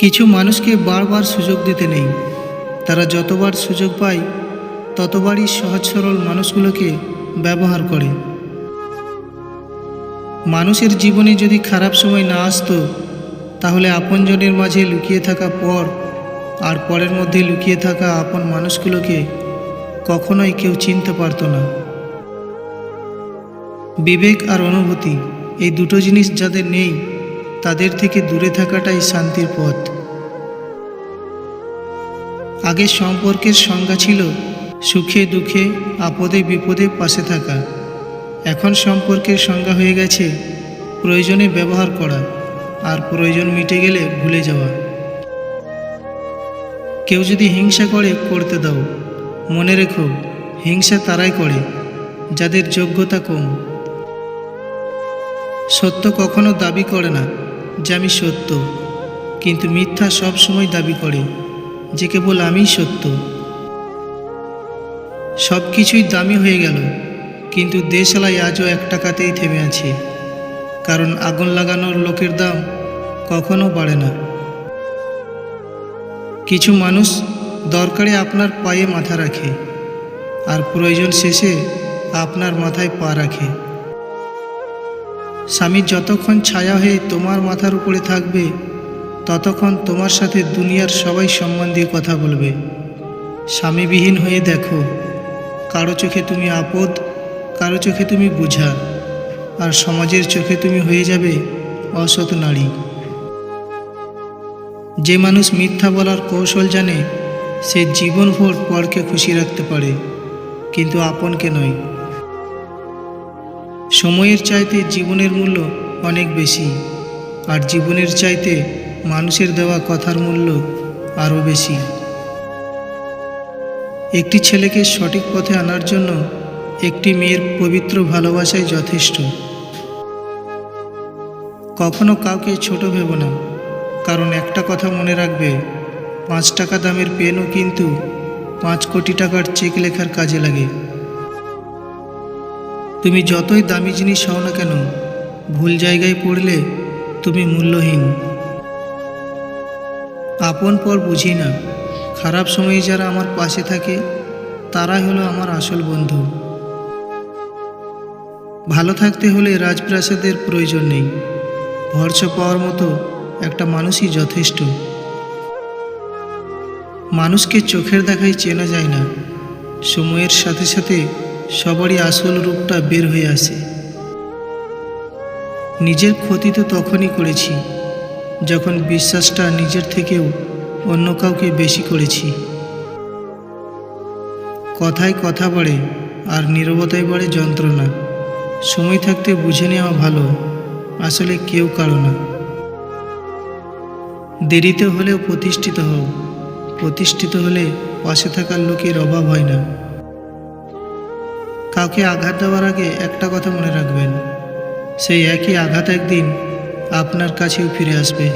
কিছু মানুষকে বারবার সুযোগ দিতে নেই। তারা যতবার সুযোগ পায়, ততবারই সহজ সরল মানুষগুলোকে ব্যবহার করে। মানুষের জীবনে যদি খারাপ সময় না আসতো, তাহলে আপনজনের মাঝে লুকিয়ে থাকা পর আর পরের মধ্যে লুকিয়ে থাকা আপন মানুষগুলোকে কখনোই কেউ চিনতে পারতো না। বিবেক আর অনুভূতি এই দুটো জিনিস যাদের নেই, তাদের থেকে দূরে থাকাটাই শান্তির পথ। আগে সম্পর্কের সংজ্ঞা ছিল সুখে, দুঃখে, আপদে, বিপদে পাশে থাকা। এখন সম্পর্কের সংজ্ঞা হয়ে গেছে প্রয়োজনে ব্যবহার করা আর প্রয়োজন মিটে গেলে ভুলে যাওয়া। কেউ যদি হিংসা করে, করতে দাও। মনে রেখো, হিংসা তারাই করে, যাদের যোগ্যতা কম। সত্য কখনো দাবি করে না যে আমি সত্য, কিন্তু মিথ্যা সব সময় দাবি করে। যে কেবল আমিই সত্য। সব কিছুই দামি হয়ে গেল, কিন্তু দেশালাই আজও এক টাকাতেই থেমে আছে, কারণ আগুন লাগানোর লোকের দাম কখনো বাড়ে না। কিছু মানুষ দরকারে আপনার পায়ে মাথা রাখে, আর প্রয়োজন শেষে আপনার মাথায় পা রাখে। স্বামী যতক্ষণ ছায়া হয়ে তোমার মাথার উপরে থাকবে ততক্ষণ তোমার সাথে দুনিয়ার সবাই সম্মান দিয়ে কথা বলবে। স্বামীবিহীন হয়ে দেখো, কারও চোখে তুমি আপদ, কারও চোখে তুমি বুঝা, আর সমাজের চোখে তুমি হয়ে যাবে অসৎ নারী। যে মানুষ মিথ্যা বলার কৌশল জানে, সে জীবনভর পরকে খুশি রাখতে পারে, কিন্তু আপনকে নয়। সময়ের চাইতে জীবনের মূল্য অনেক বেশি, আর জীবনের চাইতে মানুষের দেওয়া কথার মূল্য আরও বেশি। একটি ছেলেকে সঠিক পথে আনার জন্য একটি মেয়ের পবিত্র ভালোবাসাই যথেষ্ট। কখনো কাউকে ছোট ভেব না, কারণ একটা কথা মনে রাখবে, পাঁচ টাকা দামের পেনও কিন্তু পাঁচ কোটি টাকার চেক লেখার কাজে লাগে। তুমি যতই দামি জিনিস হও না কেন, ভুল জায়গায় পড়লে তুমি মূল্যহীন। আপন পর বুঝি না। খারাপ সময়ে যারা আমার পাশে থাকে, তারাই হলো আমার আসল বন্ধু। ভালো থাকতে হলে রাজপ্রাসাদের প্রয়োজন নেই। ভরসা পাওয়ার মতো একটা মানুষই যথেষ্ট। মানুষকে চোখের দেখাই চেনা যায় না। সময়ের সাথে সাথে সবারই আসল রূপটা বের হয়ে আসে। নিজের ক্ষতি তো তখনই করেছি। যখন বিশ্বাসটা নিজের থেকেও অন্য কাউকে বেশি করেছি। কথায় কথা বাড়ে আর নীরবতায় বাড়ে যন্ত্রণা। সময় থাকতে বুঝে নেওয়া ভালো, আসলে কেউ কারও না। দেরিতে হলেও প্রতিষ্ঠিত হও। প্রতিষ্ঠিত হলে পাশে থাকার লোকের অভাব হয় না। কাউকে আঘাত দেওয়ার আগে একটা কথা মনে রাখবেন। সেই একই আঘাত একদিন আপনার কাছেও ফিরে আসবে।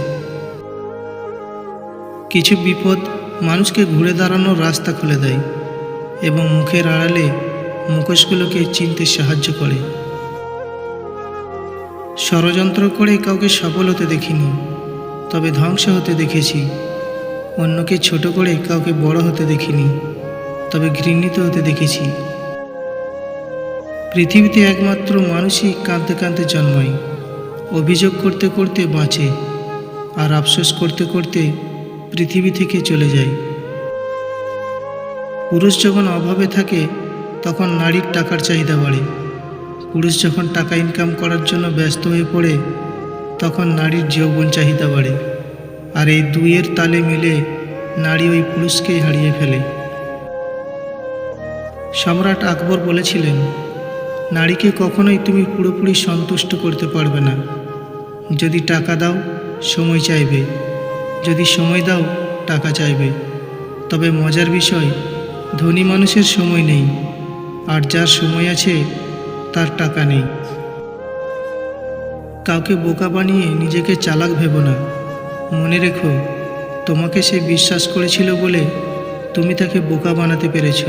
কিছু বিপদ মানুষকে ঘুরে দাঁড়ানোর রাস্তা খুলে দেয় এবং মুখের আড়ালে মুখোশগুলোকে চিনতে সাহায্য করে। ষড়যন্ত্র করে কাউকে সফল হতে দেখিনি, তবে ধ্বংস হতে দেখেছি। অন্যকে ছোট করে কাউকে বড় হতে দেখিনি, তবে ঘৃণিত হতে দেখেছি। পৃথিবীতে একমাত্র মানুষই কাঁদতে কাঁদতে জন্মায়। অভিযোগ করতে করতে বাঁচে আর আফসোস করতে করতে পৃথিবী থেকে চলে যায়। পুরুষ যখন অভাবে থাকে, তখন নারীর টাকার চাহিদা বাড়ে। পুরুষ যখন টাকা ইনকাম করার জন্য ব্যস্ত হয়ে পড়ে, তখন নারীর যৌবন চাহিদা বাড়ে আর এই দুইয়ের তালে মিলে নারী ওই পুরুষকেই হারিয়ে ফেলে। সম্রাট আকবর বলেছিলেন নারীকে কখনোই তুমি পুরোপুরি সন্তুষ্ট করতে পারবে না। যদি টাকা দাও, সময় চাইবে। যদি সময় দাও, টাকা চাইবে। তবে মজার বিষয়, ধনী মানুষের সময় নেই। আর যার সময় আছে, তার টাকা নেই। কাউকে বোকা বানিয়ে নিজেকে চালাক ভেবো না। মনে রেখো, তোমাকে সে বিশ্বাস করেছিল বলে তুমি তাকে বোকা বানাতে পেরেছ।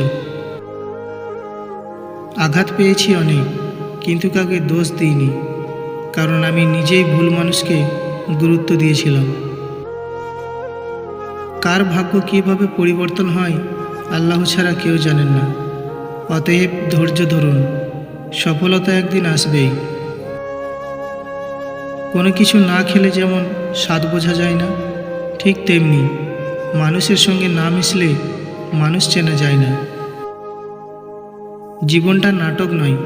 আঘাত পেয়েছি অনেক, কিন্তু কাউকে দোষ দিইনি, কারণ আমি নিজেই ভুল মানুষকে গুরুত্ব দিয়েছিলাম। কার ভাগ্য কীভাবে পরিবর্তন হয়, আল্লাহ ছাড়া কেউ জানেন না। অতএব ধৈর্য ধরুন, সফলতা একদিন আসবেই। কোনো কিছু না খেলে যেমন স্বাদ বোঝা যায় না, ঠিক তেমনি মানুষের সঙ্গে না মিশলে মানুষ চেনা যায় না। জীবনটা নাটক নয়,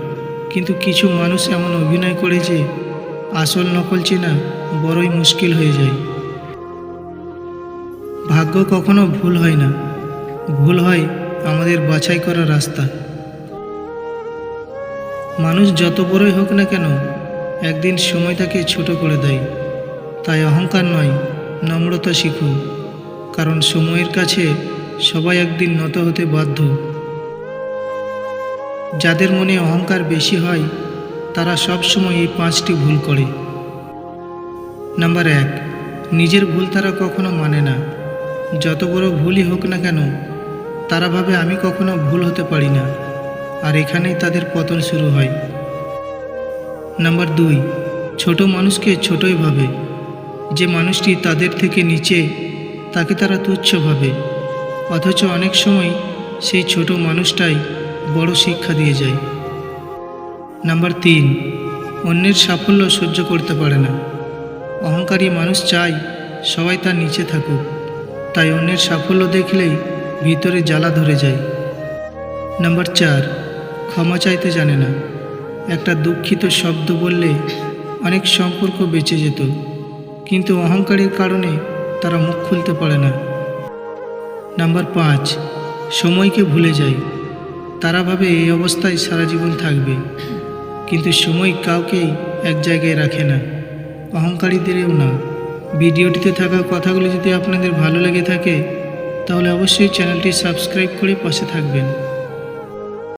কিন্তু কিছু মানুষ এমন অভিনয় করে যে আসল নকল চেনা বড়ই মুশকিল হয়ে যায়। ভাগ্য কখনো ভুল হয় না। ভুল হয় আমাদের বাছাই করা রাস্তা। মানুষ যত বড়ই হোক না কেন, একদিন সময় তাকে ছোট করে দেয়। তাই অহংকার নয়, নম্রতা শিখুন। কারণ সময়ের কাছে সবাই একদিন নত হতে বাধ্য। যাদের মনে অহংকার বেশি হয়, তারা সব সময় এই পাঁচটি ভুল করে। নাম্বার এক, নিজের ভুল তারা কখনো মানে না। যত বড় ভুলই হোক না কেন, তারা ভাবে, আমি কখনো ভুল হতে পারি না। আর এখানেই তাদের পতন শুরু হয়। নাম্বার দুই, ছোট মানুষকে ছোটই ভাবে। যে মানুষটি তাদের থেকে নিচে, তাকে তারা তুচ্ছ ভাবে। অথচ অনেক সময় সেই ছোট মানুষটাই বড় শিক্ষা দিয়ে যায়। নাম্বার তিন, অন্যের সাফল্য সহ্য করতে পারে না। অহংকারী মানুষ চায় সবাই তার নিচে থাকুক, তাই অন্যের সাফল্য দেখলেই ভিতরে জ্বালা ধরে যায়। নাম্বার চার, ক্ষমা চাইতে জানে না। একটা দুঃখিত শব্দ বললে অনেক সম্পর্ক বেঁচে যেত, কিন্তু অহংকারের কারণে তারা মুখ খুলতে পারে না। নাম্বার পাঁচ, সময়কে ভুলে যায়। তারা ভাবে এই অবস্থায় সারা জীবন থাকবে। কিন্তু সময় কাউকেই এক জায়গায় রাখে না। অহংকারীদেরও না। ভিডিওটিতে থাকা কথাগুলো যদি আপনাদের ভালো লেগে থাকে, তাহলে অবশ্যই চ্যানেলটি সাবস্ক্রাইব করে পাশে থাকবেন।